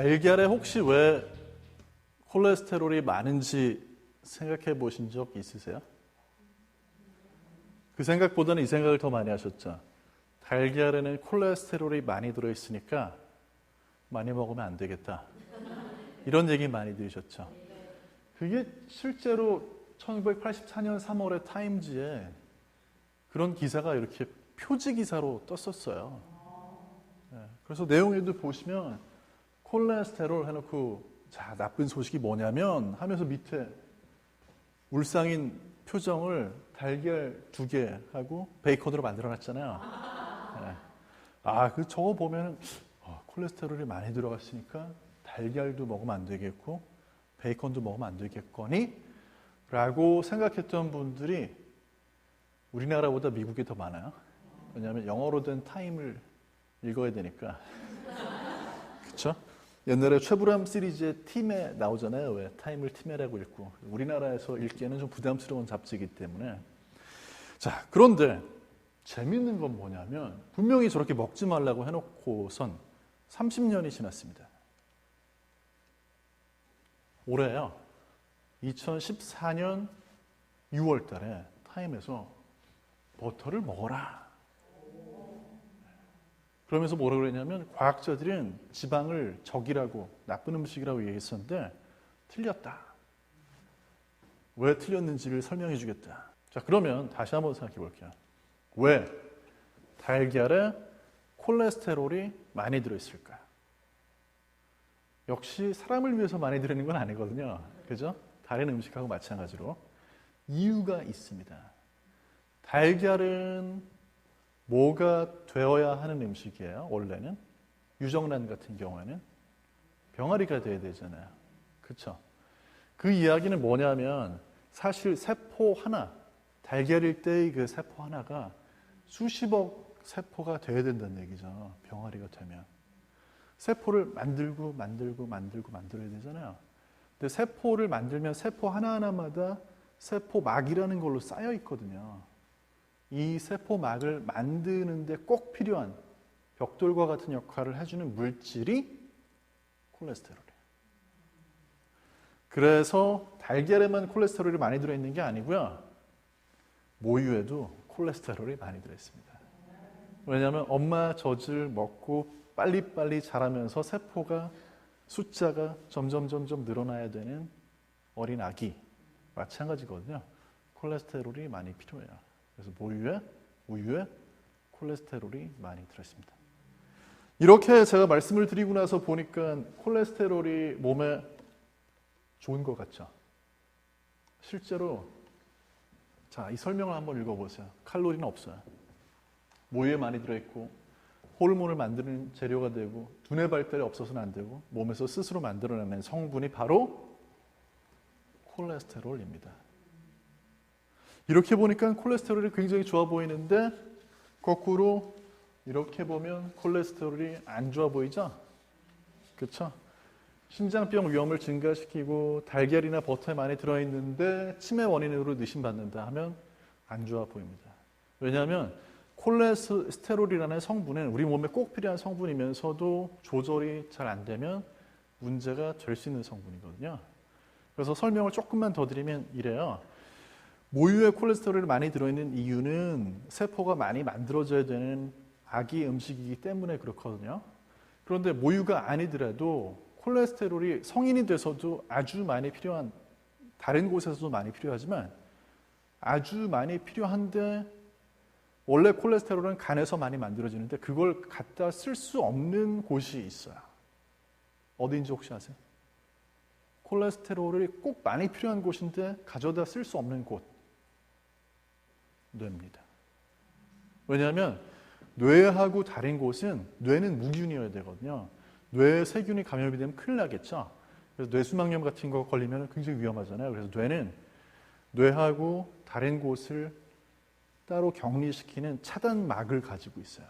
달걀에 혹시 왜 콜레스테롤이 많은지 생각해 보신 적 있으세요? 그 생각보다는 이 생각을 더 많이 하셨죠. 달걀에는 콜레스테롤이 많이 들어있으니까 많이 먹으면 안 되겠다. 이런 얘기 많이 들으셨죠. 그게 실제로 1984년 3월에 타임즈에 그런 기사가 이렇게 표지 기사로 떴었어요. 네, 그래서 내용에도 보시면 콜레스테롤 해놓고 자 나쁜 소식이 뭐냐면 하면서 밑에 울상인 표정을 달걀 두 개 하고 베이컨으로 만들어놨잖아요. 네. 아그 저거 보면 어, 콜레스테롤이 많이 들어갔으니까 달걀도 먹으면 안 되겠고 베이컨도 먹으면 안 되겠거니 라고 생각했던 분들이 우리나라보다 미국이 더 많아요. 왜냐하면 영어로 된 타임을 읽어야 되니까. 그렇죠? 옛날에 최불암 시리즈의 팀에 나오잖아요. 왜 타임을 팀에라고 읽고 우리나라에서 읽기에는 좀 부담스러운 잡지이기 때문에 자 그런데 재밌는 건 뭐냐면 분명히 저렇게 먹지 말라고 해놓고선 30년이 지났습니다. 올해요. 2014년 6월 달에 타임에서 버터를 먹어라. 그러면서 뭐라 그랬냐면 과학자들은 지방을 적이라고 나쁜 음식이라고 얘기했었는데 틀렸다. 왜 틀렸는지를 설명해 주겠다. 자, 그러면 다시 한번 생각해 볼게요. 왜 달걀에 콜레스테롤이 많이 들어있을까? 역시 사람을 위해서 많이 들어있는 건 아니거든요. 그죠? 다른 음식하고 마찬가지로. 이유가 있습니다. 달걀은 뭐가 되어야 하는 음식이에요? 원래는 유정란 같은 경우에는 병아리가 돼야 되잖아요. 그렇죠? 그 이야기는 뭐냐면 사실 세포 하나 달걀일 때의 그 세포 하나가 수십억 세포가 돼야 된다는 얘기죠. 병아리가 되면 세포를 만들고 만들고 만들고 만들어야 되잖아요. 근데 세포를 만들면 세포 하나하나마다 세포막이라는 걸로 쌓여 있거든요. 이 세포막을 만드는데 꼭 필요한 벽돌과 같은 역할을 해주는 물질이 콜레스테롤이에요. 그래서 달걀에만 콜레스테롤이 많이 들어있는 게 아니고요. 모유에도 콜레스테롤이 많이 들어있습니다. 왜냐하면 엄마 젖을 먹고 빨리빨리 자라면서 세포가 숫자가 점점 점점 늘어나야 되는 어린 아기 마찬가지거든요. 콜레스테롤이 많이 필요해요. 그래서 모유에 우유에 콜레스테롤이 많이 들어있습니다. 이렇게 제가 말씀을 드리고 나서 보니까 콜레스테롤이 몸에 좋은 것 같죠. 실제로 자, 이 설명을 한번 읽어보세요. 칼로리는 없어요. 모유에 많이 들어있고 호르몬을 만드는 재료가 되고 두뇌 발달이 없어서는 안 되고 몸에서 스스로 만들어내는 성분이 바로 콜레스테롤입니다. 이렇게 보니까 콜레스테롤이 굉장히 좋아 보이는데 거꾸로 이렇게 보면 콜레스테롤이 안 좋아 보이죠? 그렇죠? 심장병 위험을 증가시키고 달걀이나 버터에 많이 들어있는데 치매 원인으로 의심받는다 하면 안 좋아 보입니다. 왜냐하면 콜레스테롤이라는 성분은 우리 몸에 꼭 필요한 성분이면서도 조절이 잘 안 되면 문제가 될 수 있는 성분이거든요. 그래서 설명을 조금만 더 드리면 이래요. 모유에 콜레스테롤이 많이 들어있는 이유는 세포가 많이 만들어져야 되는 아기 음식이기 때문에 그렇거든요. 그런데 모유가 아니더라도 콜레스테롤이 성인이 돼서도 아주 많이 필요한 다른 곳에서도 많이 필요하지만 아주 많이 필요한데 원래 콜레스테롤은 간에서 많이 만들어지는데 그걸 갖다 쓸 수 없는 곳이 있어요. 어디인지 혹시 아세요? 콜레스테롤이 꼭 많이 필요한 곳인데 가져다 쓸 수 없는 곳. 뇌입니다. 왜냐하면 뇌하고 다른 곳은 뇌는 무균이어야 되거든요. 뇌에 세균이 감염이 되면 큰일 나겠죠. 그래서 뇌수막염 같은 거 걸리면 굉장히 위험하잖아요. 그래서 뇌는 뇌하고 다른 곳을 따로 격리시키는 차단막을 가지고 있어요.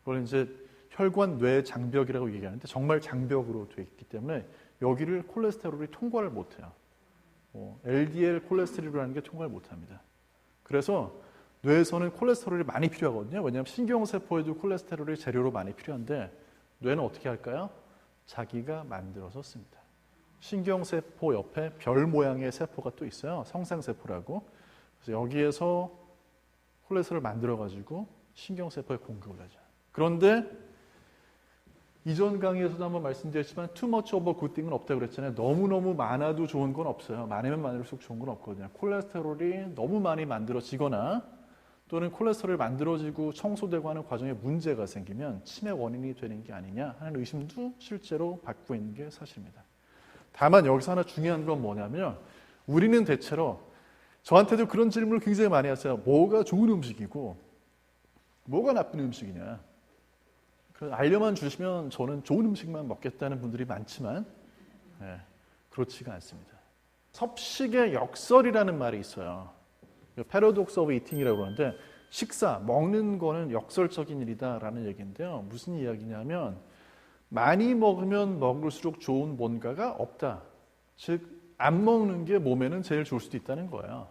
그걸 이제 혈관 뇌 장벽이라고 얘기하는데 정말 장벽으로 되어 있기 때문에 여기를 콜레스테롤이 통과를 못해요. 뭐 LDL 콜레스테롤이라는 게 통과를 못합니다. 그래서 뇌에서는 콜레스테롤이 많이 필요하거든요. 왜냐하면 신경세포에도 콜레스테롤이 재료로 많이 필요한데 뇌는 어떻게 할까요? 자기가 만들어서 씁니다. 신경세포 옆에 별 모양의 세포가 또 있어요. 성상세포라고. 그래서 여기에서 콜레스테롤을 만들어가지고 신경세포에 공급을 하죠. 그런데 이전 강의에서도 한번 말씀드렸지만 too much of a good thing은 없다고 그랬잖아요. 너무너무 많아도 좋은 건 없어요. 많으면 많을수록 좋은 건 없거든요. 콜레스테롤이 너무 많이 만들어지거나 또는 콜레스테롤이 만들어지고 청소되고 하는 과정에 문제가 생기면 치매 원인이 되는 게 아니냐 하는 의심도 실제로 받고 있는 게 사실입니다. 다만 여기서 하나 중요한 건 뭐냐면 우리는 대체로 저한테도 그런 질문을 굉장히 많이 하세요. 뭐가 좋은 음식이고 뭐가 나쁜 음식이냐. 그래서 알려만 주시면 저는 좋은 음식만 먹겠다는 분들이 많지만 네, 그렇지가 않습니다. 섭식의 역설이라는 말이 있어요. 패러독스 오브 이팅이라고 그러는데 식사, 먹는 거는 역설적인 일이다라는 얘기인데요. 무슨 이야기냐면 많이 먹으면 먹을수록 좋은 뭔가가 없다. 즉, 안 먹는 게 몸에는 제일 좋을 수도 있다는 거예요.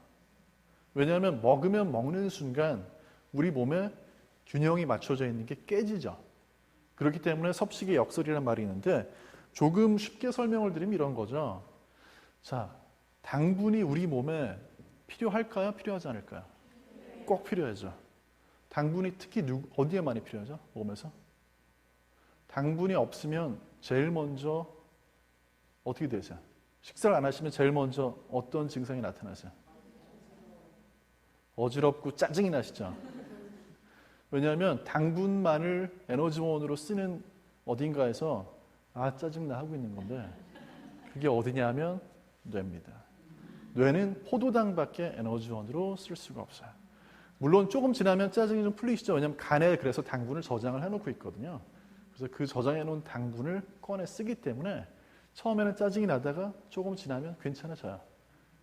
왜냐하면 먹으면 먹는 순간 우리 몸에 균형이 맞춰져 있는 게 깨지죠. 그렇기 때문에 섭식의 역설이라는 말이 있는데 조금 쉽게 설명을 드리면 이런 거죠. 자, 당분이 우리 몸에 필요할까요? 필요하지 않을까요? 꼭 필요하죠. 당분이 특히 누, 어디에 많이 필요하죠? 몸에서? 당분이 없으면 제일 먼저 어떻게 되세요? 식사를 안 하시면 제일 먼저 어떤 증상이 나타나세요? 어지럽고 짜증이 나시죠? 왜냐하면 당분만을 에너지원으로 쓰는 어딘가에서 아 짜증나 하고 있는 건데 그게 어디냐면 뇌입니다. 뇌는 포도당밖에 에너지원으로 쓸 수가 없어요. 물론 조금 지나면 짜증이 좀 풀리시죠. 왜냐하면 간에 그래서 당분을 저장을 해놓고 있거든요. 그래서 그 저장해 놓은 당분을 꺼내 쓰기 때문에 처음에는 짜증이 나다가 조금 지나면 괜찮아져요.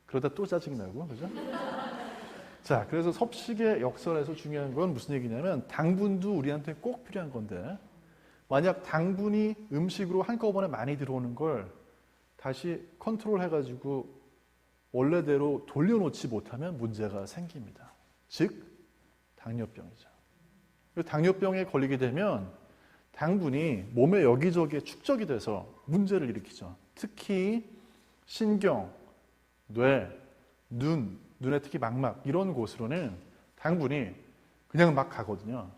그러다 또 짜증이 나고, 그죠? 자, 그래서 섭식의 역설에서 중요한 건 무슨 얘기냐면 당분도 우리한테 꼭 필요한 건데 만약 당분이 음식으로 한꺼번에 많이 들어오는 걸 다시 컨트롤 해가지고 원래대로 돌려놓지 못하면 문제가 생깁니다. 즉, 당뇨병이죠. 당뇨병에 걸리게 되면 당분이 몸의 여기저기에 축적이 돼서 문제를 일으키죠. 특히 신경, 뇌, 눈, 눈에 특히 망막 이런 곳으로는 당분이 그냥 막 가거든요.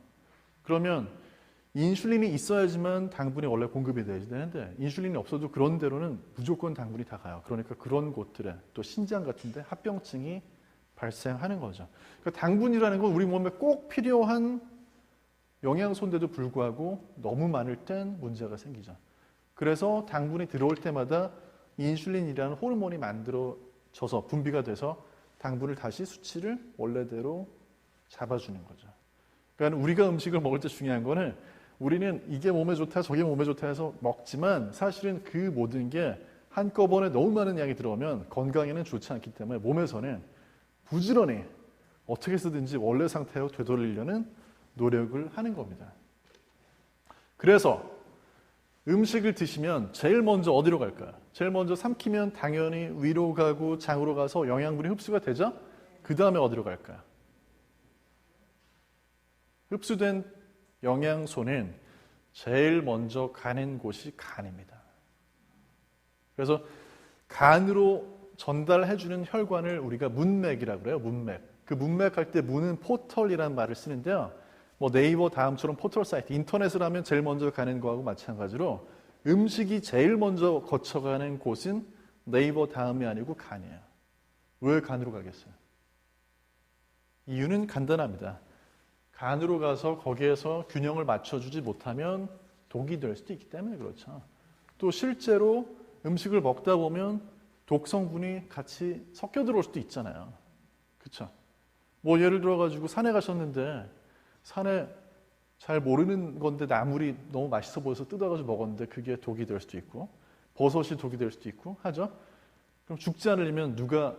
그러면 인슐린이 있어야지만 당분이 원래 공급이 돼야 되는데 인슐린이 없어도 그런 데로는 무조건 당분이 다 가요. 그러니까 그런 곳들에 또 신장 같은데 합병증이 발생하는 거죠. 그러니까 당분이라는 건 우리 몸에 꼭 필요한 영양소인데도 불구하고 너무 많을 땐 문제가 생기죠. 그래서 당분이 들어올 때마다 인슐린이라는 호르몬이 만들어져서 분비가 돼서 당분을 다시 수치를 원래대로 잡아주는 거죠. 그러니까 우리가 음식을 먹을 때 중요한 거는 우리는 이게 몸에 좋다, 저게 몸에 좋다 해서 먹지만 사실은 그 모든 게 한꺼번에 너무 많은 양이 들어오면 건강에는 좋지 않기 때문에 몸에서는 부지런히 어떻게 쓰든지 원래 상태로 되돌리려는 노력을 하는 겁니다. 그래서 음식을 드시면 제일 먼저 어디로 갈까요? 제일 먼저 삼키면 당연히 위로 가고 장으로 가서 영양분이 흡수가 되죠? 그 다음에 어디로 갈까요? 흡수된 영양소는 제일 먼저 가는 곳이 간입니다. 그래서 간으로 전달해주는 혈관을 우리가 문맥이라고 그래요. 문맥. 그 문맥 할 때 문은 포털이라는 말을 쓰는데요. 뭐 네이버 다음처럼 포털 사이트, 인터넷을 하면 제일 먼저 가는 거하고 마찬가지로 음식이 제일 먼저 거쳐가는 곳은 네이버 다음이 아니고 간이에요. 왜 간으로 가겠어요? 이유는 간단합니다. 간으로 가서 거기에서 균형을 맞춰주지 못하면 독이 될 수도 있기 때문에 그렇죠. 또 실제로 음식을 먹다 보면 독 성분이 같이 섞여 들어올 수도 있잖아요. 그렇죠? 뭐 예를 들어 가지고 산에 가셨는데 산에 잘 모르는 건데 나물이 너무 맛있어 보여서 뜯어가지고 먹었는데 그게 독이 될 수도 있고 버섯이 독이 될 수도 있고 하죠. 그럼 죽지 않으려면 누가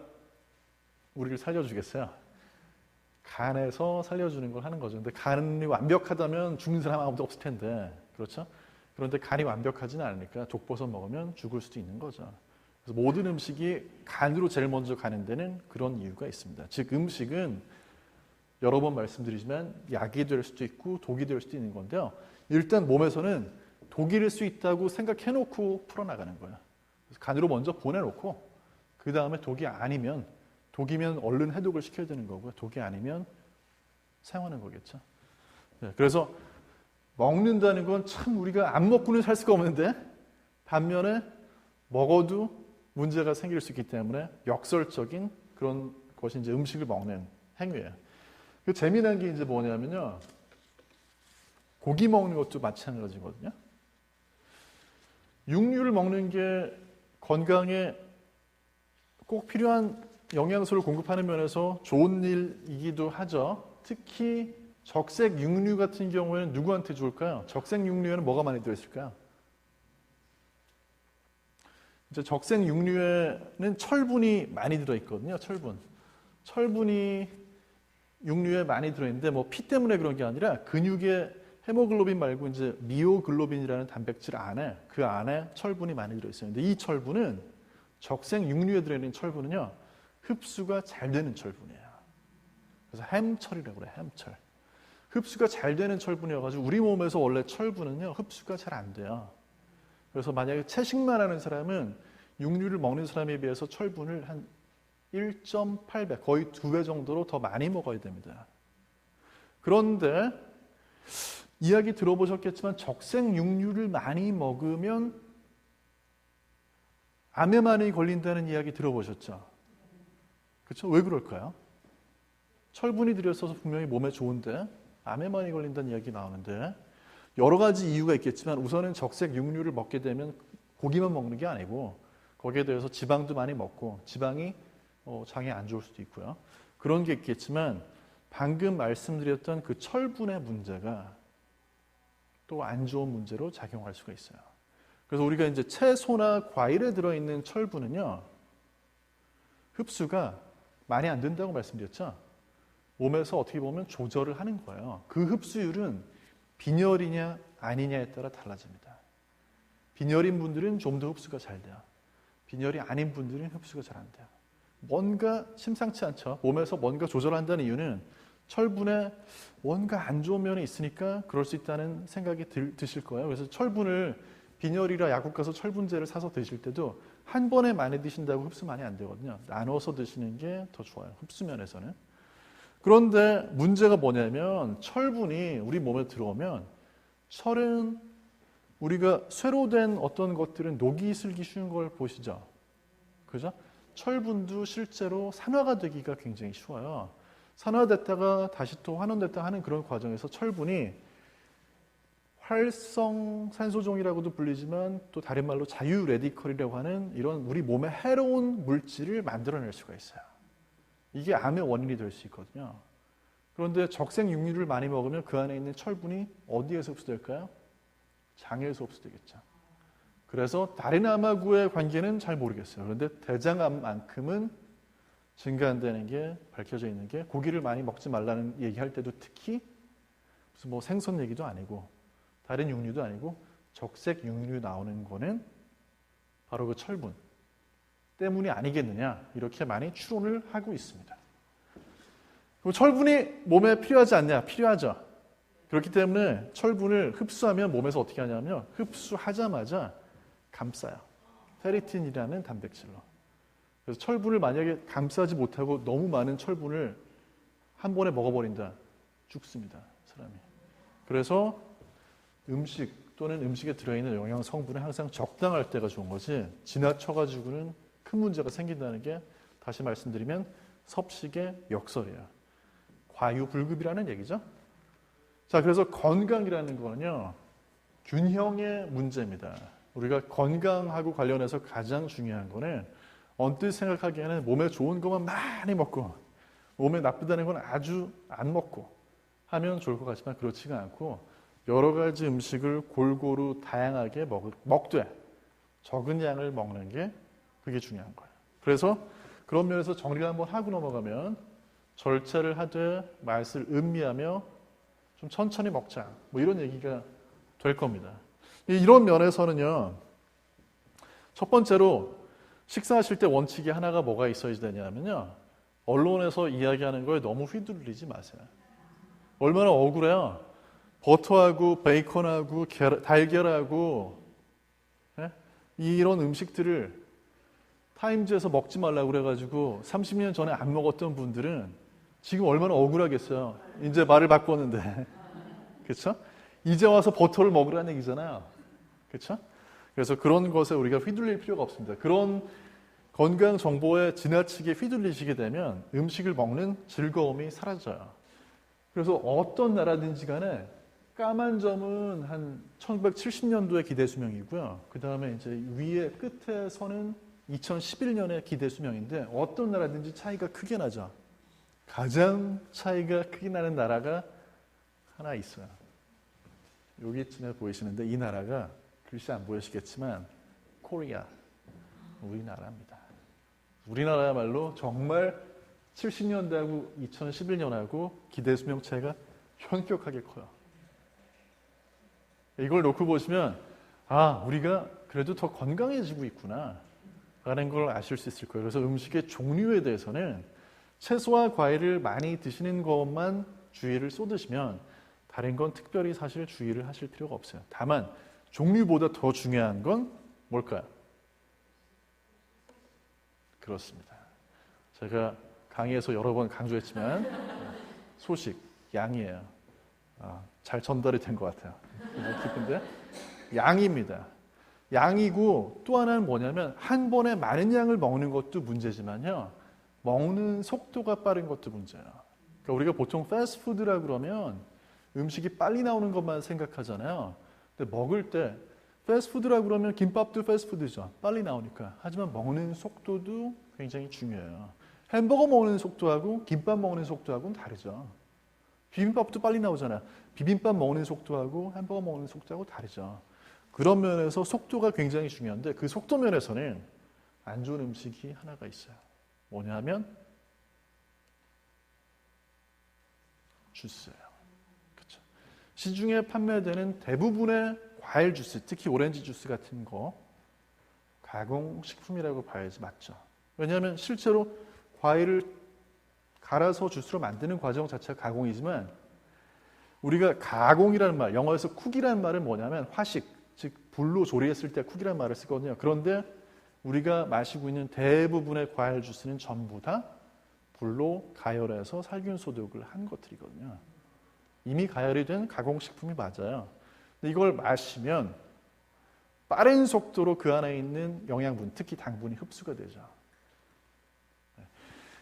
우리를 살려주겠어요? 간에서 살려주는 걸 하는 거죠. 근데 간이 완벽하다면 죽는 사람 아무도 없을 텐데 그렇죠? 그런데 간이 완벽하지는 않으니까 독버섯 먹으면 죽을 수도 있는 거죠. 그래서 모든 음식이 간으로 제일 먼저 가는 데는 그런 이유가 있습니다. 즉 음식은 여러 번 말씀드리지만 약이 될 수도 있고 독이 될 수도 있는 건데요. 일단 몸에서는 독일 수 있다고 생각해놓고 풀어나가는 거예요. 간으로 먼저 보내놓고 그 다음에 독이 아니면 독이면 얼른 해독을 시켜야 되는 거고요. 독이 아니면 사용하는 거겠죠. 네, 그래서 먹는다는 건 참 우리가 안 먹고는 살 수가 없는데 반면에 먹어도 문제가 생길 수 있기 때문에 역설적인 그런 것이 이제 음식을 먹는 행위예요. 그 재미난 게 이제 뭐냐면요. 고기 먹는 것도 마찬가지거든요. 육류를 먹는 게 건강에 꼭 필요한 영양소를 공급하는 면에서 좋은 일이기도 하죠. 특히 적색 육류 같은 경우에는 누구한테 좋을까요? 적색 육류에는 뭐가 많이 들어있을까요? 이제 적색 육류에는 철분이 많이 들어있거든요. 철분. 철분이 육류에 많이 들어있는데 뭐 피 때문에 그런 게 아니라 근육에 헤모글로빈 말고 이제 미오글로빈이라는 단백질 안에 그 안에 철분이 많이 들어있어요. 근데 이 철분은 적색 육류에 들어있는 철분은요 흡수가 잘 되는 철분이에요. 그래서 햄철이라고 그래요. 햄철. 흡수가 잘 되는 철분이어가지고 우리 몸에서 원래 철분은요 흡수가 잘 안 돼요. 그래서 만약에 채식만 하는 사람은 육류를 먹는 사람에 비해서 철분을 한 1.8배, 거의 두 배 정도로 더 많이 먹어야 됩니다. 그런데 이야기 들어보셨겠지만 적색 육류를 많이 먹으면 암에 많이 걸린다는 이야기 들어보셨죠? 그렇죠? 왜 그럴까요? 철분이 들여서서 분명히 몸에 좋은데 암에 많이 걸린다는 이야기 나오는데 여러 가지 이유가 있겠지만 우선은 적색 육류를 먹게 되면 고기만 먹는 게 아니고 거기에 대해서 지방도 많이 먹고 지방이 어, 장에 안 좋을 수도 있고요. 그런 게 있겠지만 방금 말씀드렸던 그 철분의 문제가 또 안 좋은 문제로 작용할 수가 있어요. 그래서 우리가 이제 채소나 과일에 들어있는 철분은요, 흡수가 많이 안 된다고 말씀드렸죠. 몸에서 어떻게 보면 조절을 하는 거예요. 그 흡수율은 빈혈이냐 아니냐에 따라 달라집니다. 빈혈인 분들은 좀 더 흡수가 잘 돼요. 빈혈이 아닌 분들은 흡수가 잘 안 돼요. 뭔가 심상치 않죠. 몸에서 뭔가 조절한다는 이유는 철분에 뭔가 안 좋은 면이 있으니까 그럴 수 있다는 생각이 들, 드실 거예요. 그래서 철분을 빈혈이라 약국 가서 철분제를 사서 드실 때도 한 번에 많이 드신다고 흡수 많이 안 되거든요. 나눠서 드시는 게 더 좋아요. 흡수 면에서는. 그런데 문제가 뭐냐면 철분이 우리 몸에 들어오면 철은 우리가 쇠로 된 어떤 것들은 녹이 슬기 쉬운 걸 보시죠. 그죠? 철분도 실제로 산화가 되기가 굉장히 쉬워요. 산화됐다가 다시 또 환원됐다 하는 그런 과정에서 철분이 활성 산소종이라고도 불리지만 또 다른 말로 자유 레디컬이라고 하는 이런 우리 몸에 해로운 물질을 만들어낼 수가 있어요. 이게 암의 원인이 될 수 있거든요. 그런데 적색 육류를 많이 먹으면 그 안에 있는 철분이 어디에서 흡수될까요? 장에서 흡수되겠죠. 그래서 다른 암하고의 관계는 잘 모르겠어요. 그런데 대장암만큼은 증가한다는 게 밝혀져 있는 게 고기를 많이 먹지 말라는 얘기할 때도 특히 무슨 뭐 생선 얘기도 아니고 다른 육류도 아니고 적색 육류 나오는 거는 바로 그 철분 때문이 아니겠느냐 이렇게 많이 추론을 하고 있습니다. 그럼 철분이 몸에 필요하지 않냐? 필요하죠. 그렇기 때문에 철분을 흡수하면 몸에서 어떻게 하냐면 흡수하자마자 감싸요. 페리틴이라는 단백질로. 그래서 철분을 만약에 감싸지 못하고 너무 많은 철분을 한 번에 먹어버린다. 죽습니다. 사람이. 그래서 음식 또는 음식에 들어있는 영양 성분은 항상 적당할 때가 좋은 거지 지나쳐가지고는 큰 문제가 생긴다는 게 다시 말씀드리면 섭식의 역설이에요. 과유불급이라는 얘기죠. 자, 그래서 건강이라는 거는요, 균형의 문제입니다. 우리가 건강하고 관련해서 가장 중요한 거는 언뜻 생각하기에는 몸에 좋은 것만 많이 먹고 몸에 나쁘다는 건 아주 안 먹고 하면 좋을 것 같지만 그렇지가 않고 여러 가지 음식을 골고루 다양하게 먹, 먹되 적은 양을 먹는 게 그게 중요한 거예요. 그래서 그런 면에서 정리를 한번 하고 넘어가면 절제를 하되 맛을 음미하며 좀 천천히 먹자. 뭐 이런 얘기가 될 겁니다. 이런 면에서는요. 첫 번째로 식사하실 때 원칙이 하나가 뭐가 있어야 되냐면요. 언론에서 이야기하는 거에 너무 휘둘리지 마세요. 얼마나 억울해요. 버터하고 베이컨하고 계란- 달걀하고 예? 이런 음식들을 타임즈에서 먹지 말라고 그래가지고 30년 전에 안 먹었던 분들은 지금 얼마나 억울하겠어요. 이제 말을 바꿨는데. 그렇죠? 이제 와서 버터를 먹으라는 얘기잖아요. 그렇죠? 그래서 그런 것에 우리가 휘둘릴 필요가 없습니다. 그런 건강 정보에 지나치게 휘둘리시게 되면 음식을 먹는 즐거움이 사라져요. 그래서 어떤 나라든지 간에 까만 점은 한 1970년도에 기대 수명이고요. 그 다음에 이제 위에 끝에 선은 2011년에 기대 수명인데 어떤 나라든지 차이가 크게 나죠. 가장 차이가 크게 나는 나라가 하나 있어요. 여기쯤에 보이시는데 이 나라가 글씨 안 보이시겠지만 코리아 우리나라입니다. 우리나라야말로 정말 70년대하고 2011년하고 기대 수명 차이가 현격하게 커요. 이걸 놓고 보시면 아 우리가 그래도 더 건강해지고 있구나 라는 걸 아실 수 있을 거예요. 그래서 음식의 종류에 대해서는 채소와 과일을 많이 드시는 것만 주의를 쏟으시면 다른 건 특별히 사실 주의를 하실 필요가 없어요. 다만 종류보다 더 중요한 건 뭘까요? 그렇습니다. 제가 강의에서 여러 번 강조했지만 소식, 양이에요. 아, 잘 전달이 된 것 같아요. 기쁜데? 양입니다. 양이고 또 하나는 뭐냐면 한 번에 많은 양을 먹는 것도 문제지만요. 먹는 속도가 빠른 것도 문제예요. 그러니까 우리가 보통 패스트푸드라 그러면 음식이 빨리 나오는 것만 생각하잖아요. 근데 먹을 때 패스트푸드라 그러면 김밥도 패스트푸드죠. 빨리 나오니까. 하지만 먹는 속도도 굉장히 중요해요. 햄버거 먹는 속도하고 김밥 먹는 속도하고는 다르죠. 비빔밥도 빨리 나오잖아요. 비빔밥 먹는 속도하고 햄버거 먹는 속도하고 다르죠. 그런 면에서 속도가 굉장히 중요한데 그 속도 면에서는 안 좋은 음식이 하나가 있어요. 뭐냐면 주스예요. 시중에 판매되는 대부분의 과일 주스, 특히 오렌지 주스 같은 거 가공 식품이라고 봐야지 맞죠. 왜냐하면 실제로 과일을 갈아서 주스로 만드는 과정 자체가 가공이지만 우리가 가공이라는 말, 영어에서 쿡이라는 말은 뭐냐면 화식, 즉 불로 조리했을 때 쿡이라는 말을 쓰거든요. 그런데 우리가 마시고 있는 대부분의 과일 주스는 전부 다 불로 가열해서 살균 소독을 한 것들이거든요. 이미 가열이 된 가공식품이 맞아요. 근데 이걸 마시면 빠른 속도로 그 안에 있는 영양분, 특히 당분이 흡수가 되죠.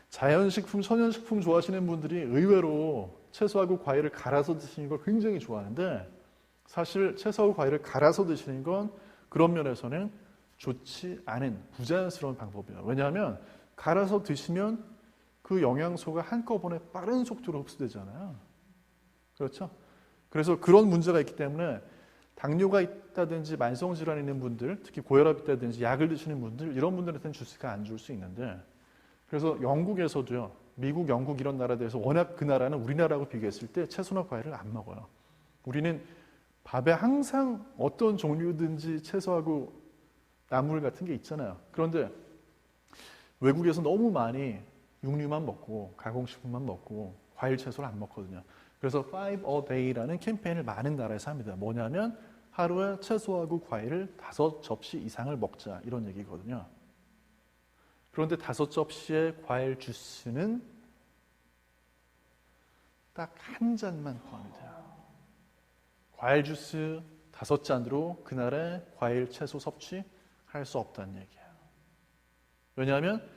자연식품, 천연식품 좋아하시는 분들이 의외로 채소하고 과일을 갈아서 드시는 걸 굉장히 좋아하는데 사실 채소하고 과일을 갈아서 드시는 건 그런 면에서는 좋지 않은 부자연스러운 방법이에요. 왜냐하면 갈아서 드시면 그 영양소가 한꺼번에 빠른 속도로 흡수되잖아요. 그렇죠? 그래서 그런 문제가 있기 때문에 당뇨가 있다든지 만성 질환이 있는 분들, 특히 고혈압 있다든지 약을 드시는 분들 이런 분들한테는 주스가 안 좋을 수 있는데 그래서 영국에서도요. 미국, 영국 이런 나라들에서 워낙 그 나라는 우리나라하고 비교했을 때 채소나 과일을 안 먹어요. 우리는 밥에 항상 어떤 종류든지 채소하고 나물 같은 게 있잖아요. 그런데 외국에서 너무 많이 육류만 먹고 가공식품만 먹고 과일 채소를 안 먹거든요. 그래서 Five a Day라는 캠페인을 많은 나라에서 합니다. 뭐냐면 하루에 채소하고 과일을 다섯 접시 이상을 먹자 이런 얘기거든요. 그런데 다섯 접시의 과일 주스는 딱 한 잔만 포함돼요. 과일 주스 다섯 잔으로 그날의 과일 채소 섭취 할 수 없다는 얘기예요. 왜냐하면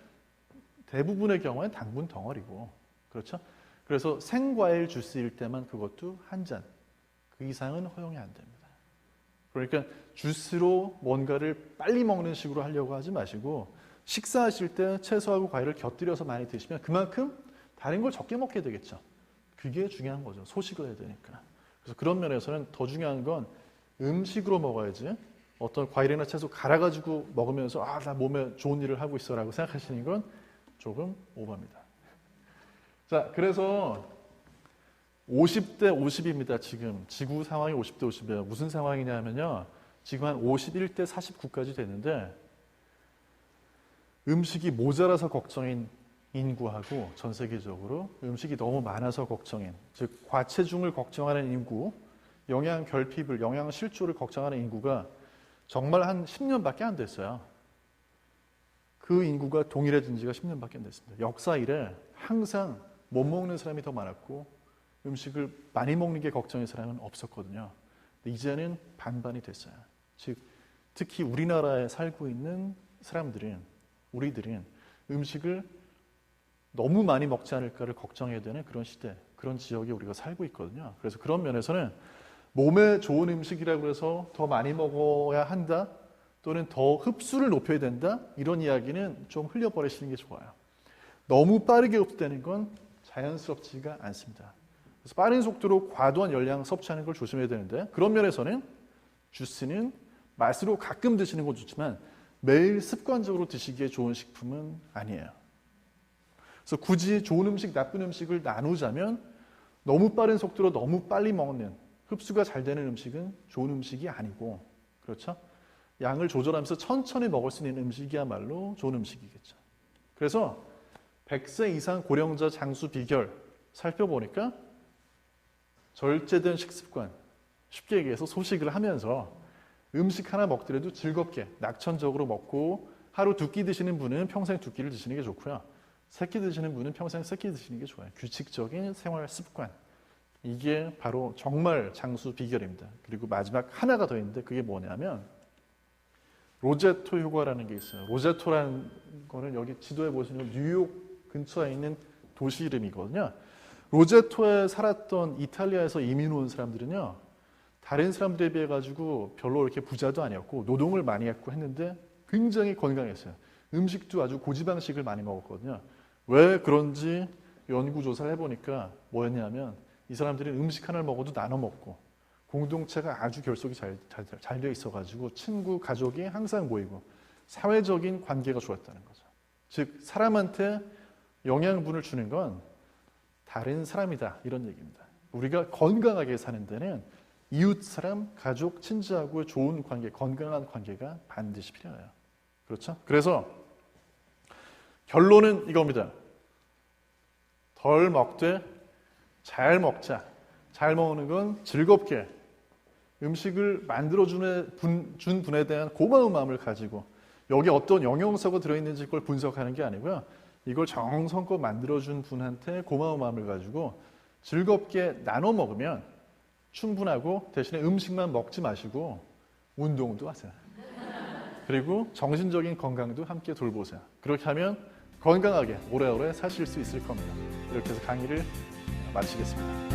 대부분의 경우엔 당분 덩어리고 그렇죠? 그래서 생과일 주스일 때만 그것도 한 잔, 그 이상은 허용이 안 됩니다. 그러니까 주스로 뭔가를 빨리 먹는 식으로 하려고 하지 마시고 식사하실 때 채소하고 과일을 곁들여서 많이 드시면 그만큼 다른 걸 적게 먹게 되겠죠. 그게 중요한 거죠. 소식을 해야 되니까. 그래서 그런 면에서는 더 중요한 건 음식으로 먹어야지 어떤 과일이나 채소 갈아가지고 먹으면서 아, 나 몸에 좋은 일을 하고 있어 라고 생각하시는 건 조금 오버입니다. 자, 그래서 50대 50입니다, 지금. 지구 상황이 50대 50이에요. 무슨 상황이냐면요. 지금 한 51대 49까지 됐는데 음식이 모자라서 걱정인 인구하고 전 세계적으로 음식이 너무 많아서 걱정인 즉 과체중을 걱정하는 인구 영양 결핍을, 영양 실조를 걱정하는 인구가 정말 한 10년밖에 안 됐어요. 그 인구가 동일해진 지가 10년밖에 안 됐습니다. 역사 이래 항상 못 먹는 사람이 더 많았고 음식을 많이 먹는 게 걱정인 사람은 없었거든요. 이제는 반반이 됐어요. 즉 특히 우리나라에 살고 있는 사람들은 우리들은 음식을 너무 많이 먹지 않을까를 걱정해야 되는 그런 시대, 그런 지역에 우리가 살고 있거든요. 그래서 그런 면에서는 몸에 좋은 음식이라고 해서 더 많이 먹어야 한다 또는 더 흡수를 높여야 된다 이런 이야기는 좀 흘려버리시는 게 좋아요. 너무 빠르게 흡수되는 건 자연스럽지가 않습니다. 그래서 빠른 속도로 과도한 열량 섭취하는 걸 조심해야 되는데 그런 면에서는 주스는 맛으로 가끔 드시는 건 좋지만 매일 습관적으로 드시기에 좋은 식품은 아니에요. 그래서 굳이 좋은 음식, 나쁜 음식을 나누자면 너무 빠른 속도로 너무 빨리 먹는 흡수가 잘 되는 음식은 좋은 음식이 아니고 그렇죠? 양을 조절하면서 천천히 먹을 수 있는 음식이야말로 좋은 음식이겠죠. 그래서 100세 이상 고령자 장수 비결 살펴보니까 절제된 식습관, 쉽게 얘기해서 소식을 하면서 음식 하나 먹더라도 즐겁게 낙천적으로 먹고 하루 두 끼 드시는 분은 평생 두 끼를 드시는 게 좋고요. 세 끼 드시는 분은 평생 세 끼 드시는 게 좋아요. 규칙적인 생활 습관. 이게 바로 정말 장수 비결입니다. 그리고 마지막 하나가 더 있는데 그게 뭐냐면 로제토 효과라는 게 있어요. 로제토라는 거는 여기 지도에 보시면 뉴욕 근처에 있는 도시 이름이거든요. 로제토에 살았던 이탈리아에서 이민 온 사람들은요. 다른 사람들에 비해 가지고 별로 이렇게 부자도 아니었고 노동을 많이 했고 했는데 굉장히 건강했어요. 음식도 아주 고지방식을 많이 먹었거든요. 왜 그런지 연구 조사를 해보니까 뭐였냐면 이 사람들이 음식 하나를 먹어도 나눠 먹고 공동체가 아주 결속이 잘, 잘, 잘 되어 있어가지고 친구, 가족이 항상 모이고 사회적인 관계가 좋았다는 거죠. 즉, 사람한테 영양분을 주는 건 다른 사람이다. 이런 얘기입니다. 우리가 건강하게 사는 데는 이웃 사람, 가족, 친지하고 좋은 관계, 건강한 관계가 반드시 필요해요. 그렇죠? 그래서 결론은 이겁니다. 덜 먹되 잘 먹자. 잘 먹는 건 즐겁게 음식을 만들어준 분, 준 분에 대한 고마운 마음을 가지고 여기 어떤 영양소가 들어있는지 그걸 분석하는 게 아니고요. 이걸 정성껏 만들어준 분한테 고마운 마음을 가지고 즐겁게 나눠 먹으면 충분하고 대신에 음식만 먹지 마시고 운동도 하세요. 그리고 정신적인 건강도 함께 돌보세요. 그렇게 하면 건강하게 오래오래 사실 수 있을 겁니다. 이렇게 해서 강의를 마치겠습니다.